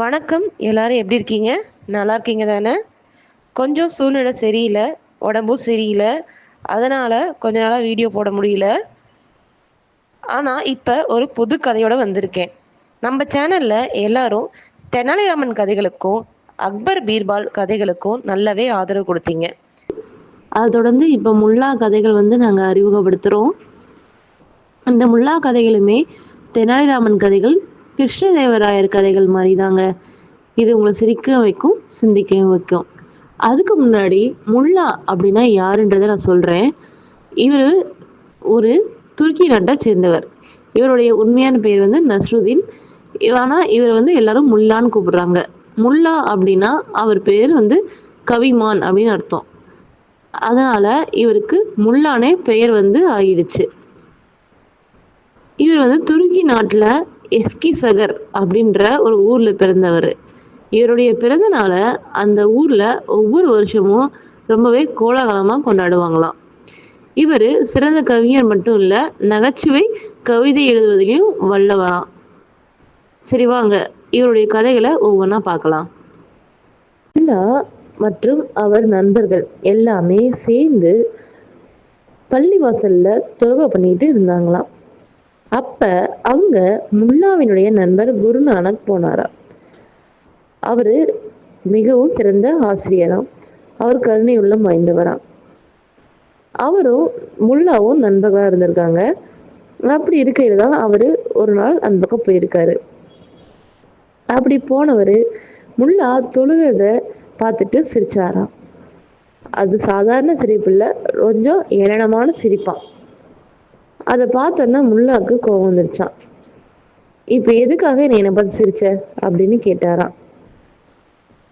வணக்கம். எல்லாரும் எப்படி இருக்கீங்க? நல்லா இருக்கீங்க தானே? கொஞ்சம் சூழ்நிலை சரியில்லை. உடம்பும் சரியில்லை. அதனால் கொஞ்ச நாளாக வீடியோ போட முடியல. ஆனால் இப்போ ஒரு புது கதையோட வந்திருக்கேன். நம்ம சேனலில் எல்லாரும் தெனாலிராமன் கதைகளுக்கும் அக்பர் பீர்பால் கதைகளுக்கும் நல்லாவே ஆதரவு கொடுத்தீங்க. அதை தொடர்ந்து இப்போ முல்லா கதைகள் வந்து நாங்கள் அறிமுகப்படுத்துகிறோம் அந்த முல்லா கதைகளுமே தெனாலிராமன் கதைகள் கிருஷ்ணதேவராயர் கதைகள் மாதிரி தாங்க இது உங்களை சிரிக்க வைக்கும் சிந்திக்கவும் வைக்கும். அதுக்கு முன்னாடி முல்லா அப்படின்னா யாருன்றதை நான் சொல்கிறேன் இவர் ஒரு துருக்கி நாட்டை சேர்ந்தவர். இவருடைய உண்மையான பெயர் வந்து நஸ்ருதீன். ஆனால் இவர் வந்து எல்லாரும் முல்லான்னு கூப்பிடுறாங்க. முல்லா அப்படின்னா அவர் பேர் வந்து கவிமான் அப்படின்னு அர்த்தம். அதனால இவருக்கு முல்லானே பெயர் வந்து ஆயிடுச்சு. இவர் வந்து துருக்கி நாட்டில் எஸ்கி சகர் அப்படின்ற ஒரு ஊரில் பிறந்தவர். இவருடைய பிறந்தநாள அந்த ஊரில் ஒவ்வொரு வருஷமும் ரொம்பவே கோலாகலமாக கொண்டாடுவாங்களாம். இவர் சிறந்த கவிஞர் மட்டும் இல்லை நகைச்சுவை கவிதை எழுதுவதிலையும் வல்லவராம். சரி வாங்க இவருடைய கதைகளை ஒவ்வொன்றா பார்க்கலாம். மற்றும் அவர் நண்பர்கள் எல்லாமே சேர்ந்து பள்ளிவாசல்ல தொகை பண்ணிட்டு இருந்தாங்களாம். அப்ப அங்க முல்லாவினுடைய நண்பர் குருநானக் போனாரா அவரு மிகவும் சிறந்த ஆசிரியராம். அவர் கருணை உள்ளம் வாய்ந்தவராம் அவரும் முல்லாவும் நண்பர்களா இருந்திருக்காங்க. அப்படி இருக்கையில தான் அவரு ஒரு நாள் அந்த பக்கம் போயிருக்காரு. அப்படி போனவர் முல்லா தொழுகிறத பார்த்துட்டு சிரிச்சாராம். அது சாதாரண சிரிப்பு இல்லை கொஞ்சம் ஏளனமான சிரிப்பான் அதை பார்த்தோன்னா முல்லாக்கு கோவம் வந்துருச்சான் இப்போ எதுக்காக நீ என்னை பார்த்து சிரிச்ச? அப்படின்னு கேட்டாராம்.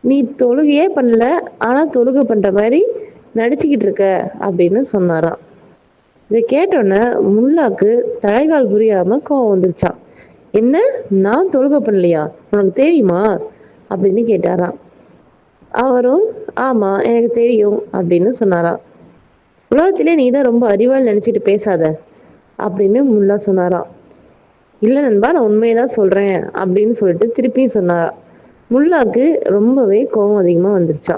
நீ தொழுகையே பண்ணல ஆனால் தொழுகை பண்ணுற மாதிரி நடிச்சுக்கிட்டு இருக்க அப்படின்னு சொன்னாராம். இதை கேட்டோன்னே முல்லாக்கு தலைகால் புரியாம கோவம் வந்துருச்சான் என்ன? நான் தொழுகை பண்ணலையா? உனக்கு தெரியுமா? அப்படின்னு கேட்டாராம். அவரும் ஆமா எனக்கு தெரியும் அப்படின்னு சொன்னாராம். உலகத்திலே நீ தான் ரொம்ப அறிவால் நினைச்சிட்டு பேசாத. அப்படின்னு முல்லா சொன்னாராம். இல்லை நண்பா நான் உண்மையை தான் சொல்கிறேன் அப்படின்னு சொல்லிட்டு திருப்பியும் சொன்னாரா. முல்லாக்கு ரொம்பவே கோபம் அதிகமாக வந்துருச்சா.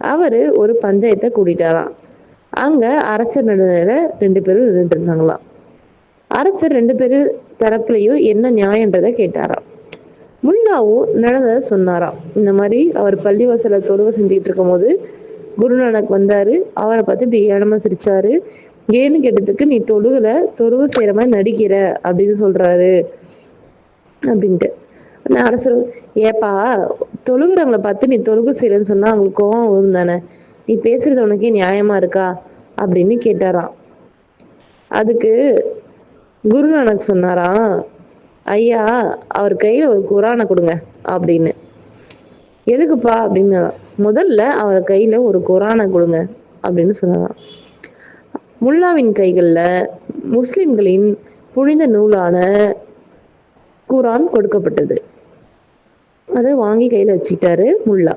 அவர் ஒரு பஞ்சாயத்தை கூட்டிட்டாராம். அங்கே அரசர் நடுநில ரெண்டு பேரும் நின்றுட்டு இருந்தாங்களாம் அரசர் ரெண்டு பேரு தரப்புலையும் என்ன நியாயன்றதை கேட்டாராம். முல்லாவும் நடந்ததை சொன்னாராம். இந்த மாதிரி அவர் பள்ளிவாசல தொழுவ செஞ்சுக்கிட்டு இருக்கும் போது குருநானக் வந்தாரு. அவரை பார்த்து இப்படி ஏனமா சிரிச்சாரு. ஏன்னு கேட்டதுக்கு நீ தொழுகல தொழுவு செய்யற மாதிரி நடிக்கிற அப்படின்னு சொல்றாரு. அப்படின்ட்டு. அரசர் ஏப்பா தொழுகிறவங்கள பார்த்து நீ தொழுகு செய்யலன்னு சொன்னா அவங்களுக்கு கோவம் வரும் தானே? நீ பேசுறது உனக்கே நியாயமா இருக்கா? அப்படின்னு கேட்டாராம். அதுக்கு குருநானக் சொன்னாராம் ஐயா அவர் கையில ஒரு குரானை கொடுங்க அப்படின்னு. எதுக்குப்பா? அப்படின்னு முதல்ல அவர் கையில ஒரு குரானை கொடுங்க அப்படின்னு சொன்னாராம். முல்லாவின் கைகளில் முஸ்லிம்களின் புனித நூலான குரான் கொடுக்கப்பட்டது. அதை வாங்கி கையில் வச்சுக்கிட்டாரு முல்லா.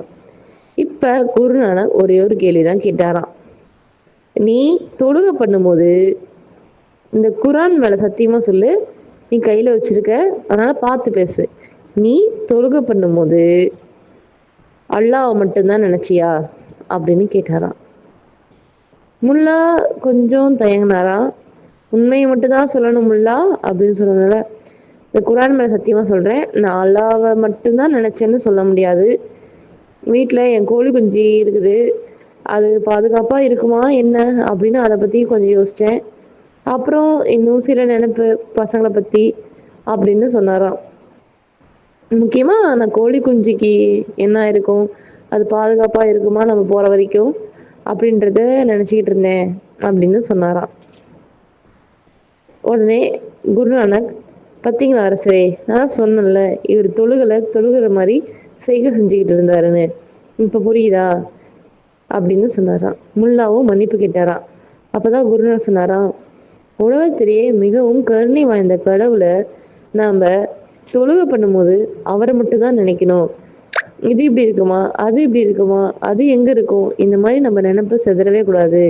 இப்போ குருநானக் ஒரே ஒரு கேள்விதான் கேட்டாராம். நீ தொழுக பண்ணும்போது இந்த குரான் மேலே சத்தியமாக சொல்லு. நீ கையில் வச்சிருக்க அதனால் பார்த்து பேசு. நீ தொழுகை பண்ணும்போது அல்லாவை மட்டும்தான் நினச்சியா? அப்படின்னு கேட்டாராம். முல்லா கொஞ்சம் தயங்கினாரா? உண்மையை மட்டும்தான் சொல்லணும் முல்லா அப்படின்னு சொன்னதுனால இந்த குரான் மேல சத்தியமா சொல்றேன். நான் அல்லாவை மட்டும்தான் நினைச்சேன்னு சொல்ல முடியாது. வீட்டில் என் கோழி குஞ்சு இருக்குது. அது பாதுகாப்பாக இருக்குமா என்ன அப்படின்னு அதை பற்றி கொஞ்சம் யோசிச்சேன். அப்புறம் இன்னும் சில நினைப்பு பசங்களை பற்றி அப்படின்னு சொன்னாராம். முக்கியமாக நான் கோழி குஞ்சுக்கு என்ன இருக்கும்? அது பாதுகாப்பாக இருக்குமா நம்ம போகிற வரைக்கும்? அப்படின்றத நினச்சிக்கிட்டு இருந்தேன் அப்படின்னு சொன்னாராம். உடனே குருநானக் பார்த்தீங்களா அரசரே நான் சொன்னேன்ல இவர் தொழுகலை தொழுகிற மாதிரி செய்கை செஞ்சுக்கிட்டு இருந்தாருன்னு. இப்போ புரியுதா? அப்படின்னு சொன்னாராம். முல்லாவும் மன்னிப்பு கேட்டாராம். அப்போதான் குருநாள் சொன்னாராம் உலகத்திலேயே மிகவும் கருணை வாய்ந்த கடவுளை நாம் தொழுகை பண்ணும்போது அவரை மட்டும் தான் நினைக்கணும். இது இப்படி இருக்குமா? அது இப்படி இருக்குமா? அது எங்க இருக்கும்? இந்த மாதிரி நம்ம நினைப்பு செதறவே கூடாது.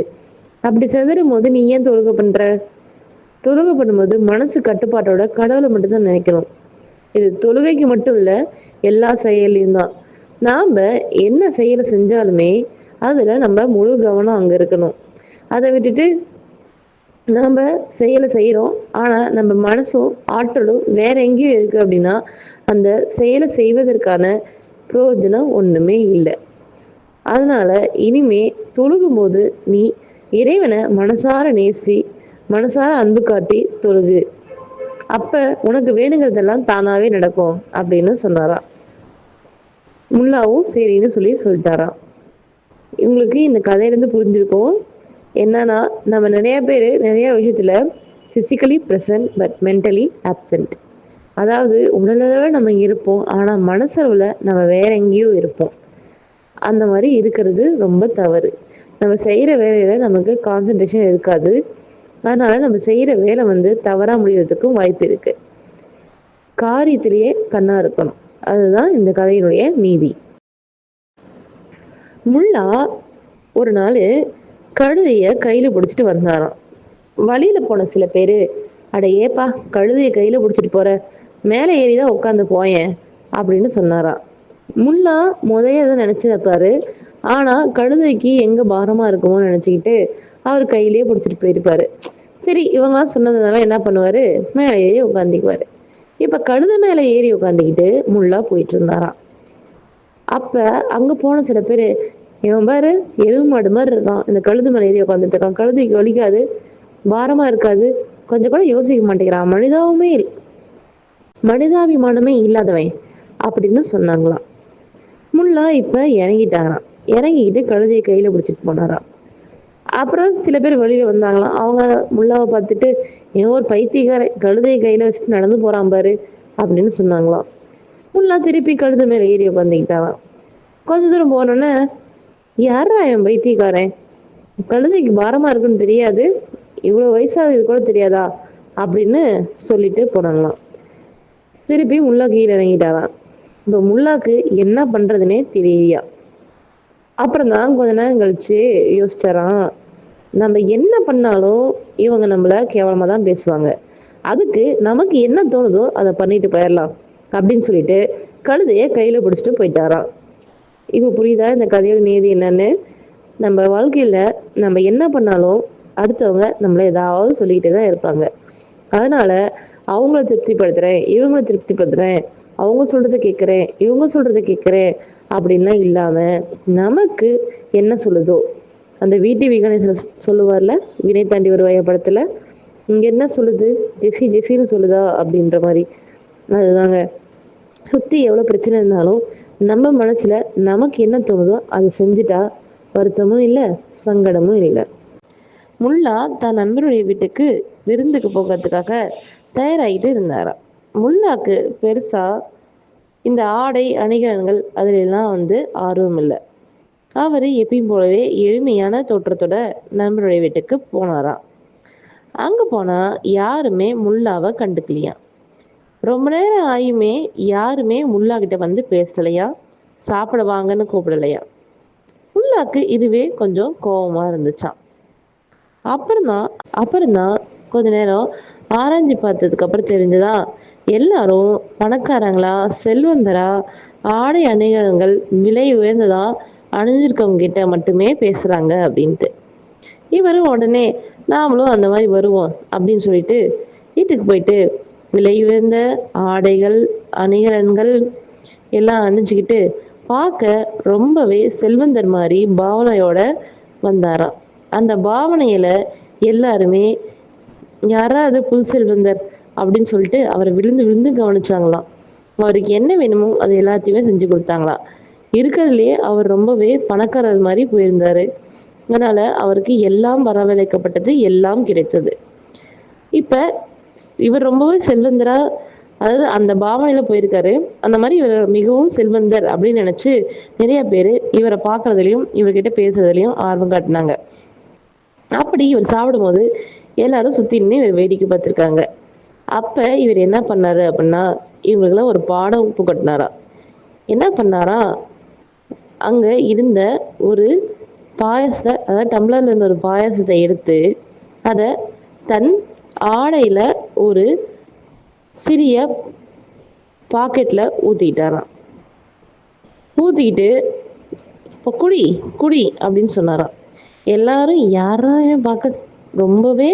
அப்படி செதறும் போது நீ ஏன் தொழுகை பண்ற? தொழுகை பண்ணும்போது மனசு கட்டுப்பாட்டோட கடவுளை மட்டும்தான் நினைக்கணும். இது தொழுகைக்கு மட்டும் இல்லை எல்லா செயலையும் தான். நாம என்ன செயலை செஞ்சாலுமே அதில் நம்ம முழு கவனம் அங்கே இருக்கணும். அதை விட்டுட்டு நாம் செயலை செய்கிறோம் ஆனால் நம்ம மனசும் ஆற்றலும் வேற எங்கேயும் இருக்குது அப்படின்னா அந்த செயலை செய்வதற்கான பிரயோஜனம் ஒன்றுமே இல்லை. அதனால இனிமே தொழுகும்போது நீ இறைவனை மனசார நேசி மனசார அன்பு காட்டி தொழுகு. அப்ப உனக்கு வேணுங்கிறதெல்லாம் தானாவே நடக்கும் அப்படின்னு சொன்னாராம். முல்லாவும் சரின்னு சொல்லி சொல்லிட்டாராம். உங்களுக்கு இந்த கதையிலேருந்து புரிஞ்சிருக்கும். என்னன்னா நம்ம நிறைய பேர் நிறைய விஷயத்துல physically present but mentally absent அதாவது உடலளவில் நம்ம இருப்போம் ஆனால் மனசளவில் நம்ம வேற எங்கேயோ இருப்போம். அந்த மாதிரி இருக்கிறது ரொம்ப தவறு. நம்ம செய்கிற வேலையில் நமக்கு கான்சன்ட்ரேஷன் இருக்காது. அதனால நம்ம செய்கிற வேலை வந்து தவறாக முடிகிறதுக்கும் வாய்ப்பு இருக்கு. காரியத்திலேயே கண்ணா இருக்கணும். அதுதான் இந்த கதையினுடைய நீதி. முல்லா ஒரு நாள் கழுதைய கையில் பிடிச்சிட்டு வந்தாராம். வழியில் போன சில பேர் அட ஏப்பா கழுதைய கையில் பிடிச்சிட்டு போற மேலே ஏறி தான் உட்காந்து போயேன் அப்படின்னு சொன்னாராம் முல்லா முதைய தான் நினச்சதப்பாரு ஆனால் கழுதைக்கு எங்கே பாரமாக இருக்குமோ நினச்சிக்கிட்டு அவர் கையிலேயே பிடிச்சிட்டு போயிருப்பாரு. சரி இவங்களாம் சொன்னதுனால என்ன பண்ணுவார்? மேலே ஏறி உட்காந்துக்குவார் இப்போ கழுதை மேலே ஏறி உட்காந்துக்கிட்டு முல்லா போயிட்டு இருந்தாராம் அப்போ அங்கே போன சில பேர் இவன் பாரு எருவு மாடு மாதிரி இருக்கான். இந்த கழுது மேலே ஏறி உட்காந்துட்டு இருக்கான். கழுதைக்கு வலிக்காது பாரமாக இருக்காது. கொஞ்சம் கூட யோசிக்க மாட்டேங்கிறான். மனிதாவுமே மனிதாபிமானமே இல்லாதவன் அப்படின்னு சொன்னாங்களாம். முல்லா இப்போ இறங்கிட்டாராம். இறங்கிக்கிட்டு கழுதையை கையில் பிடிச்சிட்டு போனாராம். அப்புறம் சில பேர் வெளியில வந்தாங்களாம். அவங்க முல்லாவை பார்த்துட்டு ஏன் ஒரு பைத்தியக்காரன். கழுதையை கையில் வச்சுட்டு நடந்து போகிறான் பாரு அப்படின்னு சொன்னாங்களாம். முல்லா திருப்பி கழுதை மேலே ஏறி உட்காந்துக்கிட்டாராம் கொஞ்ச தூரம் போனோன்னே யாரா என் பைத்தியக்காரன்? கழுதைக்கு பாரமாக இருக்குன்னு தெரியாது. இவ்வளோ வயசாகுது கூட தெரியாதா? அப்படின்னு சொல்லிட்டு போனாங்களாம். திருப்பி முல்லா கீழே இறங்கிட்டாராம். இப்போ முல்லாக்கு என்ன பண்றதுன்னே தெரியலையா? அப்புறம் தான் கொஞ்ச நேரம் கழிச்சு யோசிச்சாராம் நம்ம என்ன பண்ணாலும் இவங்க நம்மள கேவலமா தான் பேசுவாங்க. அதுக்கு நமக்கு என்ன தோணுதோ அதை பண்ணிட்டு போயிடலாம் அப்படின்னு சொல்லிட்டு கழுதையை கையில் பிடிச்சிட்டு போயிட்டாராம். இப்போ புரியுதா இந்த கதையோட நீதி என்னன்னு? நம்ம வாழ்க்கையில நம்ம என்ன பண்ணாலும் அடுத்தவங்க நம்மளை ஏதாவது சொல்லிக்கிட்டே தான் இருப்பாங்க. அதனால அவங்கள திருப்திப்படுத்துறேன் இவங்கள திருப்திப்படுத்துறேன் அவங்க சொல்றதை கேட்குறேன் இவங்க சொல்றதை கேட்குறேன் அப்படின்லாம் இல்லாம நமக்கு என்ன சொல்லுதோ அந்த வீட்டு விகணேசன் சொல்லுவார்ல வினை தாண்டி வருவாய படத்துல இங்க என்ன சொல்லுது? ஜெசி ஜெசின்னு சொல்லுதா? அப்படின்ற மாதிரி. அதுதாங்க. சுத்தி எவ்வளவு பிரச்சனை இருந்தாலும் நம்ம மனசுல நமக்கு என்ன தோணுதோ அதை செஞ்சுட்டா வருத்தமும் இல்லை சங்கடமும் இல்லை. முல்லா தன் நண்பருடைய வீட்டுக்கு விருந்துக்கு போகிறதுக்காக தயாராகிட்டு இருந்தாராம். முல்லாக்கு பெருசா இந்த ஆடை அணிகலன்கள் அதிலெல்லாம் வந்து ஆர்வம் இல்லை அவர் எப்பயும் போலவே எளிமையான தோற்றத்தோட நண்பருடைய வீட்டுக்கு போனாராம். அங்க போனா யாருமே முல்லாவை கண்டுக்கலையாம் ரொம்ப நேரம் ஆயுமே யாருமே முல்லா கிட்ட வந்து பேசலையா? சாப்பிட வாங்கன்னு கூப்பிடலையா? முல்லாக்கு இதுவே கொஞ்சம் கோபமா இருந்துச்சாம். அப்புறம்தான் அப்புறம்தான் கொஞ்ச நேரம் ஆராய்ஞ்சு பார்த்ததுக்கு அப்புறம் தெரிஞ்சதா எல்லாரும் பணக்காரங்களா செல்வந்தரா ஆடை அணிகலன்கள் விலை உயர்ந்ததா அணிஞ்சிருக்கவங்க கிட்ட மட்டுமே பேசுறாங்க அப்படின்ட்டு. இவரும் உடனே நாமளும் அந்த மாதிரி வருவோம் அப்படின்னு சொல்லிட்டு வீட்டுக்கு போயிட்டு விலை உயர்ந்த ஆடைகள் அணிகலன்கள் எல்லாம் அணிஞ்சுக்கிட்டு பார்க்க ரொம்பவே செல்வந்தர் மாதிரி பாவனையோட வந்தாராம். அந்த பாவனையில எல்லாருமே யாராவது புது செல்வந்தர் அப்படின்னு சொல்லிட்டு அவரை விழுந்து விழுந்து கவனிச்சாங்களாம். அவருக்கு என்ன வேணுமோ அது எல்லாத்தையுமே செஞ்சு கொடுத்தாங்களாம் இருக்கிறதுலயே அவர் ரொம்பவே பணக்காரர் மாதிரி போயிருந்தாரு. அதனால அவருக்கு எல்லாம் வரவழைக்கப்பட்டது எல்லாம் கிடைத்தது. இப்ப இவர் ரொம்பவே செல்வந்தரா அதாவது அந்த பாவனையில போயிருக்காரு. அந்த மாதிரி இவர் மிகவும் செல்வந்தர் அப்படின்னு நினைச்சு நிறைய பேரு இவரை பார்க்கறதுலயும் இவர்கிட்ட பேசுறதுலயும் ஆர்வம் காட்டினாங்க. அப்படி இவர் சாப்பிடும்போது எல்லாரும் சுத்தி நின்று இவர் வேடிக்கை பார்த்திருக்காங்க. அப்ப இவர் என்ன பண்ணாரு அப்படின்னா இவங்களுக்குலாம் ஒரு பாடம் உப்பு கட்டினாரா என்ன பண்ணாரா அங்க இருந்த ஒரு பாயசத்தை அதாவது டம்ளர்ல இருந்த ஒரு பாயாசத்தை எடுத்து அதை தன் ஆடையில ஒரு சிறிய பாக்கெட்ல ஊத்திக்கிட்டாராம் ஊத்திக்கிட்டு இப்போ குடி குடி அப்படின்னு சொன்னாராம் எல்லாரும் யாராவது பார்க்க ரொம்பவே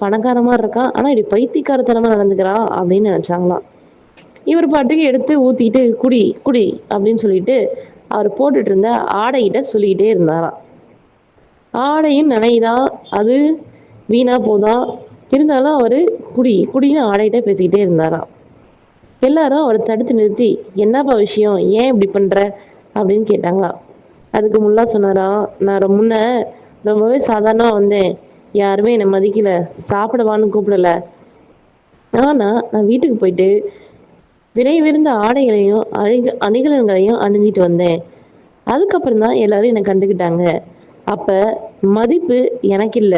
பணக்காரமா இருக்கான் ஆனா இப்படி பைத்தியக்காரத்தனமா நடந்துக்கிறா அப்படின்னு நினைச்சாங்களாம் இவர் பாட்டுக்கு எடுத்து ஊத்திட்டு குடி குடி அப்படின்னு சொல்லிட்டு அவர் போட்டுட்டு இருந்த ஆடைகிட்ட சொல்லிக்கிட்டே இருந்தாராம் ஆடையும் நனையுதா அது வீணா போதா? இருந்தாலும் அவரு குடி குடின்னு ஆடைகிட்ட பேசிக்கிட்டே இருந்தாராம் எல்லாரும் அவரை தடுத்து நிறுத்தி என்னப்பா விஷயம்? ஏன் இப்படி பண்ற? அப்படின்னு கேட்டாங்களாம் அதுக்கு முல்லா சொன்னாரா நான் ரொம்ப முன்ன ரொம்பவே சாதாரணமா வந்தேன். யாருமே என்னை மதிக்கல. சாப்பிடவான்னு கூப்பிடல. ஆனா நான் வீட்டுக்கு போயிட்டு விரைவிருந்த ஆடைகளையும் அணிக அணிகலன்களையும் அணிஞ்சிட்டு வந்தேன். அதுக்கப்புறம் தான் எல்லாரும் என்னை கண்டுக்கிட்டாங்க. அப்ப மதிப்பு எனக்கு இல்ல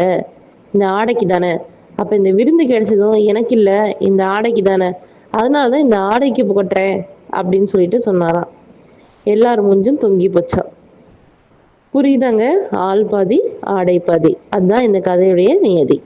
இந்த ஆடைக்கு தானே. அப்ப இந்த விருந்து கிடைச்சதும் எனக்கு இல்ல இந்த ஆடைக்கு தானே. அதனாலதான் இந்த ஆடைக்கு கொட்டுறேன் அப்படின்னு சொல்லிட்டு சொன்னாராம். எல்லார் மூஞ்சும் தொங்கி போச்சா. புரியுதாங்க? ஆள் பாதி ஆடைப்பதி. அதுதான் இந்த கதையுடைய நியதி.